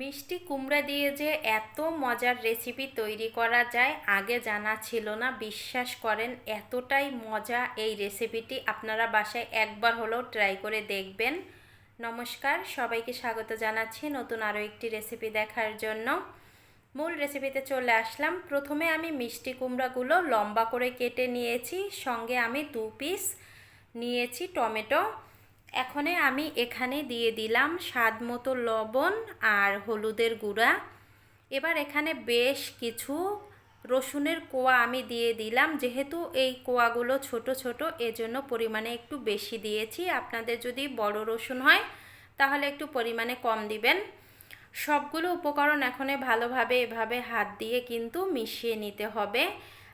মিষ্টি কুমড়া দিয়ে যে এত মজার রেসিপি তৈরি করা যায়, আগে জানা ছিল না। বিশ্বাস করেন, এতটাই মজা এই রেসিপিটি আপনারা বাসায় একবার হলেও ট্রাই করে দেখবেন। নমস্কার, সবাইকে স্বাগত জানাচ্ছি নতুন আরও একটি রেসিপি দেখার জন্য। মূল রেসিপিতে চলে আসলাম। প্রথমে আমি মিষ্টি কুমড়াগুলো লম্বা করে কেটে নিয়েছি। সঙ্গে আমি দু পিস নিয়েছি টমেটো। এখনে আমি এখানে দিয়ে দিলাম স্বাদ মতো লবণ আর হলুদের গুঁড়া। এবার এখানে বেশ কিছু রসুনের কোয়া আমি দিয়ে দিলাম। যেহেতু এই কোয়াগুলো ছোট ছোট, এজন্য পরিমাণে একটু বেশি দিয়েছি। আপনাদের যদি বড় রসুন হয়, তাহলে একটু পরিমাণে কম দিবেন। সবগুলো উপকরণ এখনে ভালোভাবে এভাবে হাত দিয়ে কিন্তু মিশিয়ে নিতে হবে।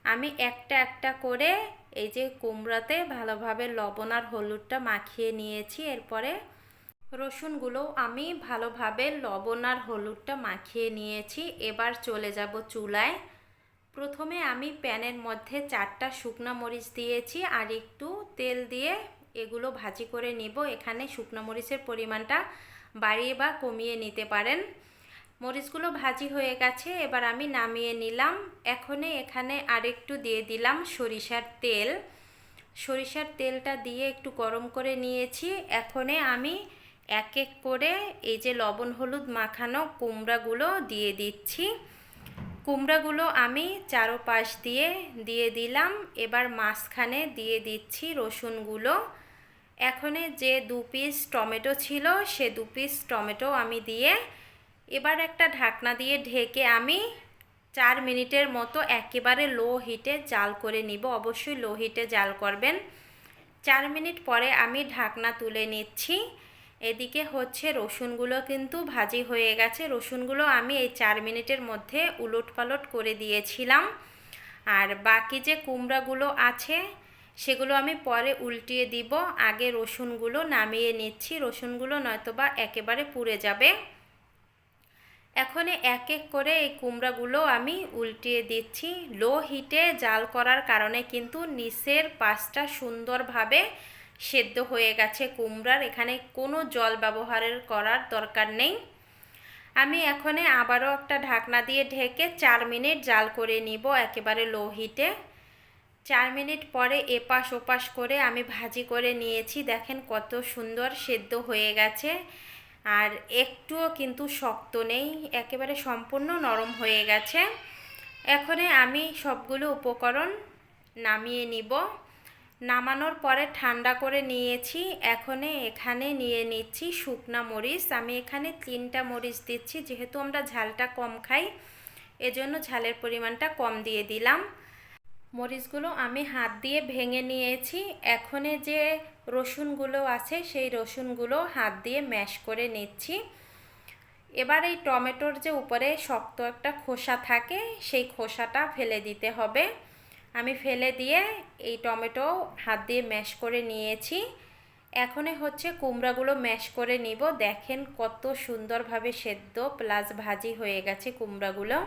আমি একটা একটা করে এই যে কুমড়াতে ভালোভাবে লবণ আর হলুদটা মাখিয়ে নিয়েছি। এরপরে রসুনগুলো আমি ভালোভাবে লবণ আর হলুদটা মাখিয়ে নিয়েছি। এবার চলে যাব চুলায়। প্রথমে আমি প্যানের মধ্যে চারটা শুকনা মরিচ দিয়েছি আর একটু তেল দিয়ে এগুলো ভাজি করে নিব। এখানে শুকনো মরিচের পরিমাণটা বাড়িয়ে বা কমিয়ে নিতে পারেন। মরিচগুলো ভাজি হয়ে গেছে, এবার আমি নামিয়ে নিলাম। এখনে এখানে আরেকটু দিয়ে দিলাম সরিষার তেল। সরিষার তেলটা দিয়ে একটু গরম করে নিয়েছি। এখনে আমি এক এক করে এই যে লবণ, হলুদ মাখানো কুমড়াগুলো দিয়ে দিচ্ছি। কুমড়াগুলো আমি চারোপাশ দিয়ে দিয়ে দিলাম। এবার মাঝখানে দিয়ে দিচ্ছি রসুনগুলো। এখনে যে দু পিস টমেটো ছিল, সে দু পিস টমেটো আমি দিয়ে এবার একটা ঢাকনা দিয়ে ঢেকে আমি চার মিনিটের মতো একেবারে লো হিটে জাল করে নিব। অবশ্যই লো হিটে জাল করবেন। চার মিনিট পরে আমি ঢাকনা তুলে নিচ্ছি। এদিকে হচ্ছে রসুনগুলো কিন্তু ভাজি হয়ে গেছে। রসুনগুলো আমি এই চার মিনিটের মধ্যে উলট পালট করে দিয়েছিলাম। আর বাকি যে কুমড়াগুলো আছে, সেগুলো আমি পরে উল্টিয়ে দিব। আগে রসুনগুলো নামিয়ে নিচ্ছি। রসুনগুলো নয়তোবা একেবারে পুড়ে যাবে। এখন এক এক করে এই কুমড়াগুলো আমি উল্টিয়ে দিচ্ছি। লো হিটে জাল করার কারণে কিন্তু নিচের পাশটা সুন্দরভাবে সেদ্ধ হয়ে গেছে কুমড়ার। এখানে কোনো জল ব্যবহারের করার দরকার নেই। আমি এখানে আবারও একটা ঢাকনা দিয়ে ঢেকে চার মিনিট জাল করে নিব একেবারে লো হিটে। চার মিনিট পরে এপাশ ওপাশ করে আমি ভাজি করে নিয়েছি। দেখেন কত সুন্দর সেদ্ধ হয়ে গেছে। আর একটুও কিন্তু শক্ত নেই, একেবারে সম্পূর্ণ নরম হয়ে গেছে। এখানে আমি সবগুলো উপকরণ নামিয়ে নিব। নামানোর পরে ঠান্ডা করে নিয়েছি। এখানে এখানে নিয়ে নিচ্ছি শুকনা মরিচ। আমি এখানে তিনটা মরিচ দিচ্ছি, যেহেতু আমরা ঝালটা কম খাই, এজন্য ঝালের পরিমাণটা কম দিয়ে দিলাম। মরিচগুলো আমি হাত দিয়ে ভেঙে নিয়েছি। এখনে যে রসুনগুলো আছে, সেই রসুনগুলো হাত দিয়ে ম্যাশ করে নিচ্ছি। এবার এই টমেটোর যে উপরে শক্ত একটা খোসা থাকে, সেই খোসাটা ফেলে দিতে হবে। আমি ফেলে দিয়ে এই টমেটো হাত দিয়ে ম্যাশ করে নিয়েছি। এখনে হচ্ছে কুমড়াগুলো ম্যাশ করে নিব। দেখেন কত সুন্দরভাবে সেদ্ধ প্লাস ভাজি হয়ে গেছে কুমড়াগুলো।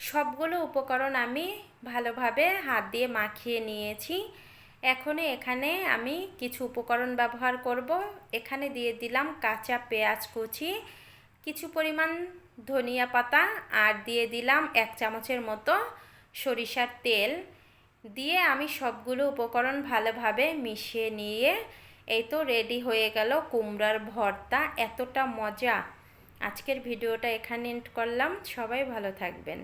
সবগুলো উপকরণ আমি ভালোভাবে হাত দিয়ে মাখিয়ে নিয়েছি। এখনই এখানে আমি কিছু উপকরণ ব্যবহার করব। এখানে দিয়ে দিলাম কাঁচা পেঁয়াজ কুচি, কিছু পরিমাণ ধনিয়া পাতা আর দিয়ে দিলাম এক চামচের মতো সরিষার তেল। দিয়ে আমি সবগুলো উপকরণ ভালোভাবে মিশিয়ে নিয়ে এই তো রেডি হয়ে গেল কুমড়ার ভর্তা। এতটা মজা। আজকের ভিডিওটা এখানে এন্ড করলাম। সবাই ভালো থাকবেন।